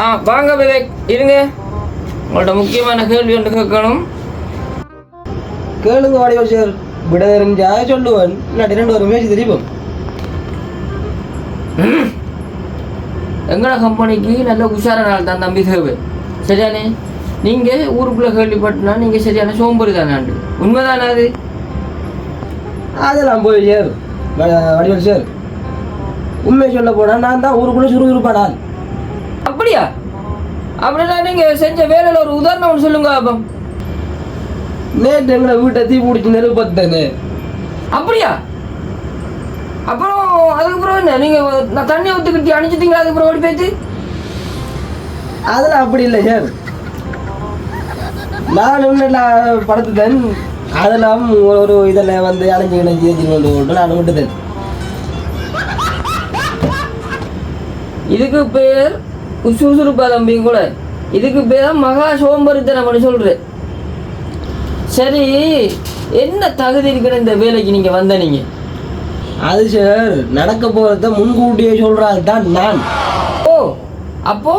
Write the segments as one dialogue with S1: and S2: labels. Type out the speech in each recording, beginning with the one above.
S1: ஆ வாங்க விவேக் இருங்க. உங்கள்ட்ட முக்கியமான கேள்வி ஒன்று கேட்கணும்.
S2: கேளுங்க வாடிவா சார். விட தெரிஞ்சா சொல்லுவேன். இல்லாட்டி ரெண்டு ஒரு மேட்ச் தெரியும்
S1: எங்களோட கம்பெனிக்கு நல்ல உஷார நாள் தான் தம்பி தேவை சரியானே? நீங்கள் ஊருக்குள்ளே கேள்விப்பட்டனா நீங்கள் சரியான சோம்பேறி தானே உண்மைதானே அது?
S2: அதெல்லாம் போய் சார் வடிவல் சார். உண்மை சொல்ல போனா நான் தான் ஊருக்குள்ள சுறுசுறுப்பாடால்
S1: அப்படியா? அப்படின்னா நீங்கள் செஞ்ச வேலையில் ஒரு உதாரணம் ஒன்று சொல்லுங்க அப்போ
S2: நேற்று எங்களை வீட்டை தீ பிடிச்சி நெருப்பத்தேன்னு
S1: அப்படியா? அப்புறம் அதுக்கப்புறம் என்ன? நீங்கள் நான் தண்ணி ஊற்றுக்கிட்டு அணிச்சிட்டீங்களா அதுக்கப்புறம் ஓடி போயிட்டு?
S2: அதெல்லாம் அப்படி இல்லை சார் நான் ஒன்றும் படுத்துட்டேன். அதெல்லாம் ஒரு இதில் வந்து அலைஞ்சு கிடஞ்சி ஏற்றி கொண்டு போட்டு நான் விட்டுட்டேன்.
S1: இதுக்கு பேர் சுறுசுறுப்பா தம்பி கூட. இதுக்கு பேர் மகா சோம்பரித்தனம் பண்ணி சொல்கிறேன் சரி என்ன தகுதி இருக்கிற இந்த வேலைக்கு நீங்கள் வந்த நீங்கள்
S2: அது சார் நடக்க போகிறத முன்கூட்டியே சொல்கிறாள் தான் நான்.
S1: ஓ அப்போ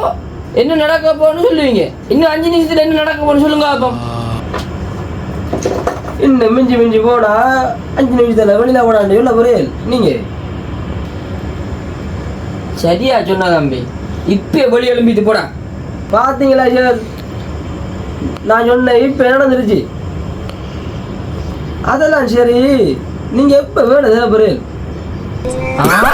S1: என்ன நடக்க போன்னு சொல்லுவீங்க? இன்னும் அஞ்சு நிமிஷத்துல என்ன நடக்க போன்னு சொல்லுங்க அப்போ.
S2: இன்னும் மிஞ்சி மிஞ்சி போனா அஞ்சு நிமிஷத்தில் வெளியில் போடாண்டு சொல்ல புரியல் நீங்கள்
S1: சரியா சொன்னா தம்பி. இப்போ வெளியே எழும்பிட்டு போடா.
S2: பார்த்தீங்களா சார் நான் சொன்னேன் இப்போ நடந்துருச்சு? அதெல்லாம் சரி. நீங்கள் எப்போ வேலை தேவைப்படுறீங்க
S1: ஆ?